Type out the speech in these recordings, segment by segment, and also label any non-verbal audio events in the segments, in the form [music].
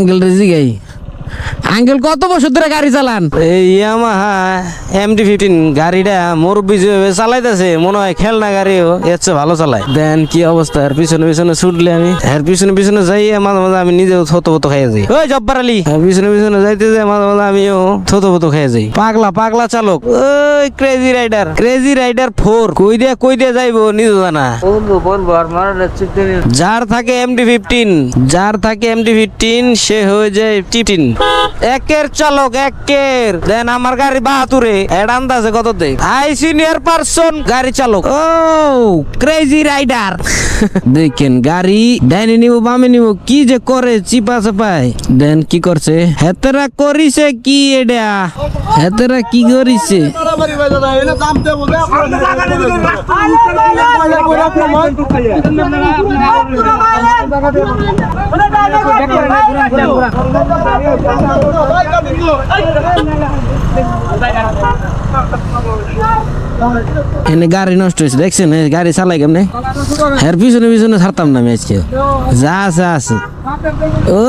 Uncle রেজি গাই। Uncle কত বছর ধরে গাড়ি চালান? এই ইয়ামাহা এমডি ফিফটিন গাড়িটা মুরব্বী যেভাবে চালাইতেছে মনে হয় খেলনা গাড়িও এর চেয়ে ভালো চালায়। দেন কি অবস্থা? এর পিছনে পিছনে ছুটলে আমি? এর পিছনে পিছনে যাই মাঝে মাঝে আমি নিজেও থতো ফতো খাইয়ে যাই। ওই জব্বার আলী পিছনে পিছনে যাইতে যাই মাঝে মাঝে আমিও থতো খাইয়ে যাই। পাগলা পাগলা চালক! ওই crazy rider crazy rider four! কই দিয়ে কই দিয়ে যাইবো নিজে জানা। যার থাকে এমডি ফিফটিন যার থাকে এমডি ফিফটিন সে হয়ে যায় টিফিন একের চালক, একের। দেন আমার গাড়ি বাহাতুরে এড আন্দাজে কত দে হাই সিনিয়র পারসন গাড়ি চালক। ও ক্রেজি রাইডার [laughs] দেখেন, গাড়ি ডাইনে নিব বামে নিব কি যে করে চিপা চাপায়। দেন কি করছে? হেতেরা করিছে কি এটা? হেতেরা কি করিছে? এনে গাড়ি নষ্ট হয়েছে, দেখছেন? গাড়ি চালাই কেমনে? এর পিছনে পিছনে ছাড়তাম না আমি যা আছে আছে। ও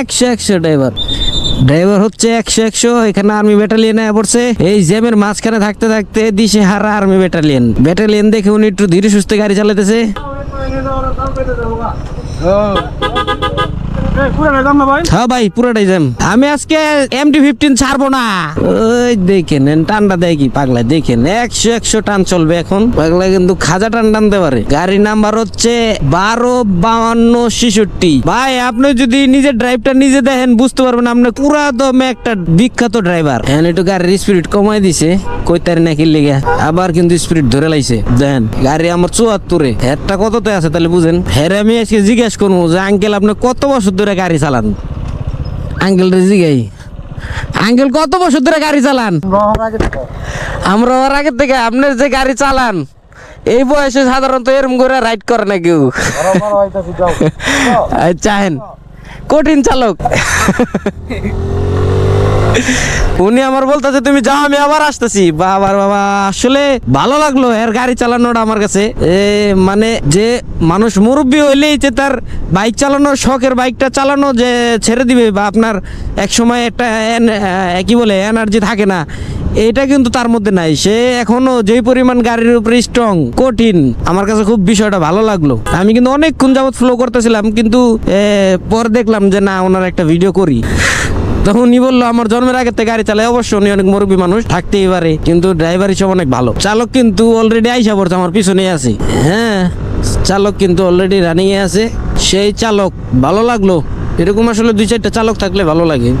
একশো একশো ড্রাইভার ড্রাইভার হচ্ছে একশো একশো। এখানে আর্মি ব্যাটালিয়ন পড়ছে। এই জ্যামের মাঝখানে থাকতে থাকতে দিশে হারা আর্মি ব্যাটালিয়ন ব্যাটালিয়ন দেখে উনি একটু ধীরে সুস্থে গাড়ি চালাতেছে হ্যাঁ আজকে ফিফটিন ছাড়বো না। দেখেন একশো একশো টান চলবে এখন। পাগলা কিন্তু খাজা টান টানতে পারে। গাড়ি নাম্বার হচ্ছে বারো বাউান্ন ছেষট্টি। ভাই, আপনি যদি নিজের ড্রাইভটা নিজে দেখেন, বুঝতে পারবেন আপনি পুরা দমে একটা বিখ্যাত ড্রাইভার এখন একটু গাড়ির স্পিড কমাই দিছে। কইতারি নাকি লেগে? আবার কিন্তু স্পিড ধরে লাইছে। দেন গাড়ি আমার চুয়াত্তরে। হেরটা কততে আছে তাহলে বুঝেন? হেরে আমি আজকে জিজ্ঞেস করব যে, আঙ্কেল, আপনি কত বছর ধরে গাড়ি চালান? আঙ্কেল রেজি গাই আঙ্কেল, কত বছর ধরে গাড়ি চালান? আমরা ওর আগে থেকে আপনার যে গাড়ি চালান, এই বয়সে সাধারণত এরম করে রাইড করে না কেউ। চাহেন কঠিন চালক। উনি আমার বলতেছে, তুমি যাও, আমি আবার আসতেছি। বাবার বাবা, আসলে ভালো লাগল এর গাড়ি চালানোটা আমার কাছে। এ মানে যে মানুষ মুরব্বী হইলেই যে তার বাইক চালানোর শখের বাইকটা চালানো যে ছেড়ে দিবে বা আপনার এক সময় একটা কি বলে, এনার্জি থাকে না, এটা কিন্তু তার মধ্যে নাই। সে এখনও যেই পরিমাণ গাড়ির উপরে স্ট্রং কঠিন, আমার কাছে খুব বিষয়টা ভালো লাগল। আমি কিন্তু অনেকক্ষণ যাবত ফ্লো করতেছিলাম, কিন্তু পর দেখলাম যে না, ওনার একটা ভিডিও করি। তখন উনি বলল, আমার জন্মের আগে থেকে গাড়ি চালায়, অবশ্যই উনি অনেক মুরব্বী মানুষ, থাকতেই পারে। কিন্তু ড্রাইভার হিসেবে অনেক ভালো। চালক কিন্তু অলরেডি আইসা পড়ছে, আমার পিছনে আছে। হ্যাঁ চালক কিন্তু অলরেডি রানিং আছে। সেই চালক ভালো লাগল। এরকম আসলে দুই চারটা চালক থাকলে ভালো লাগে।